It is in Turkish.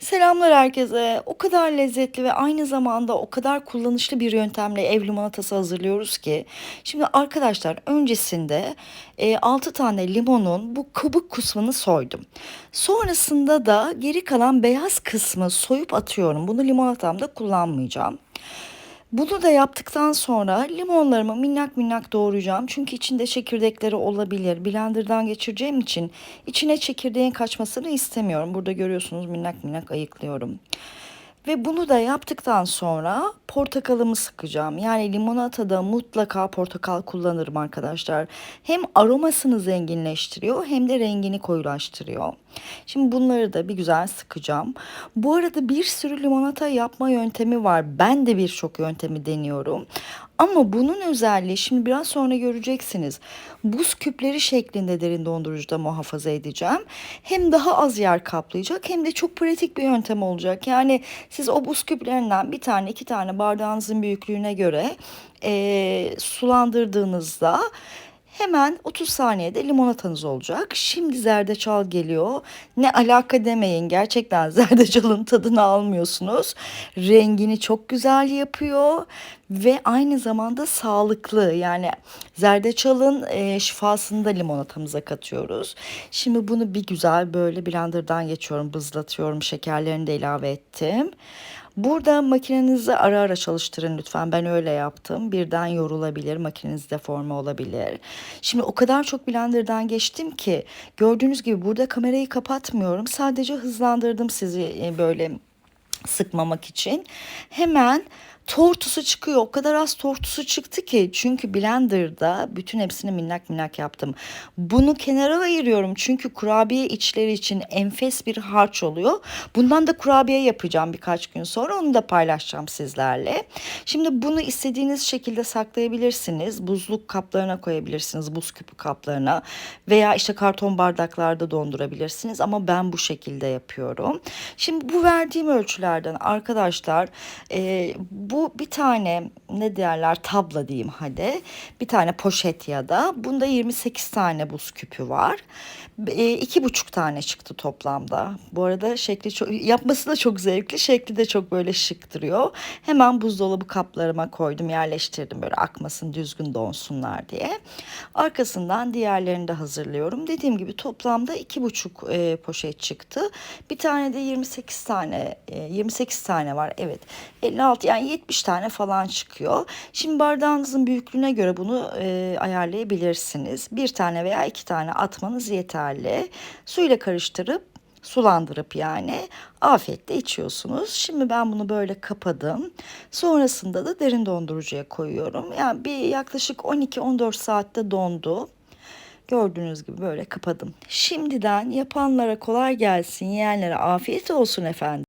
Selamlar herkese. O kadar lezzetli ve aynı zamanda o kadar kullanışlı bir yöntemle ev limonatası hazırlıyoruz ki. Şimdi arkadaşlar öncesinde e, 6 tane limonun bu kabuk kısmını soydum. Sonrasında da geri kalan beyaz kısmı soyup atıyorum. Bunu limonatamda kullanmayacağım. Bunu da yaptıktan sonra limonlarımı minnak minnak doğrayacağım. Çünkü içinde çekirdekleri olabilir. Blenderdan geçireceğim için içine çekirdeğin kaçmasını istemiyorum. Burada görüyorsunuz minnak minnak ayıklıyorum. Ve bunu da yaptıktan sonra portakalımı sıkacağım. Yani limonatada mutlaka portakal kullanırım arkadaşlar. Hem aromasını zenginleştiriyor hem de rengini koyulaştırıyor. Şimdi bunları da bir güzel sıkacağım. Bu arada bir sürü limonata yapma yöntemi var. Ben de birçok yöntemi deniyorum. Ama bunun özelliği şimdi biraz sonra göreceksiniz. Buz küpleri şeklinde derin dondurucuda muhafaza edeceğim. Hem daha az yer kaplayacak hem de çok pratik bir yöntem olacak. Yani siz o buz küplerinden bir tane iki tane bardağınızın büyüklüğüne göre e, sulandırdığınızda Hemen 30 saniyede limonatanız olacak. Şimdi zerdeçal geliyor. Ne alaka demeyin. Gerçekten zerdeçalın tadını almıyorsunuz. Rengini çok güzel yapıyor ve aynı zamanda sağlıklı. Yani zerdeçalın e, şifasını da limonatamıza katıyoruz. Şimdi bunu bir güzel böyle blenderdan geçiyorum, bızlatıyorum. Şekerlerini de ilave ettim. Burada makinenizi ara ara çalıştırın lütfen. Ben öyle yaptım. Birden yorulabilir, makineniz deforme olabilir. Şimdi o kadar çok blenderdan geçtim ki gördüğünüz gibi burada kamerayı kapatmıyorum. Sadece hızlandırdım sizi e, böyle sıkmamak için. Hemen tortusu çıkıyor. O kadar az tortusu çıktı ki çünkü blenderda bütün hepsini minnak minnak yaptım. Bunu kenara ayırıyorum çünkü kurabiye içleri için enfes bir harç oluyor. Bundan da kurabiye yapacağım birkaç gün sonra onu da paylaşacağım sizlerle. Şimdi bunu istediğiniz şekilde saklayabilirsiniz. Buzluk kaplarına koyabilirsiniz, buz küpü kaplarına veya işte karton bardaklarda dondurabilirsiniz ama ben bu şekilde yapıyorum. Şimdi bu verdiğim ölçülerden arkadaşlar e, bu bir tane ne derler tabla diyeyim hadi. Bir tane poşet ya da bunda 28 tane buz küpü var. E, iki buçuk tane çıktı toplamda. Bu arada şekli çok yapması da çok zevkli. Şekli de çok böyle şık duruyor. Hemen buzdolabı kaplarıma koydum yerleştirdim böyle akmasın düzgün donsunlar diye. Arkasından diğerlerini de hazırlıyorum. Dediğim gibi toplamda iki buçuk e, poşet çıktı. Bir tane de 28 tane e, 28 tane var. Evet 56 yani 70 tane falan çıkıyor. Şimdi bardağınızın büyüklüğüne göre bunu e, ayarlayabilirsiniz. Bir tane veya iki tane atmanız yeterli. Suyla karıştırıp sulandırıp yani afiyetle içiyorsunuz. Şimdi ben bunu böyle kapadım. Sonrasında da derin dondurucuya koyuyorum. Yani bir yaklaşık 12-14 saatte dondu. Gördüğünüz gibi böyle kapadım. Şimdiden yapanlara kolay gelsin, yiyenlere afiyet olsun efendim.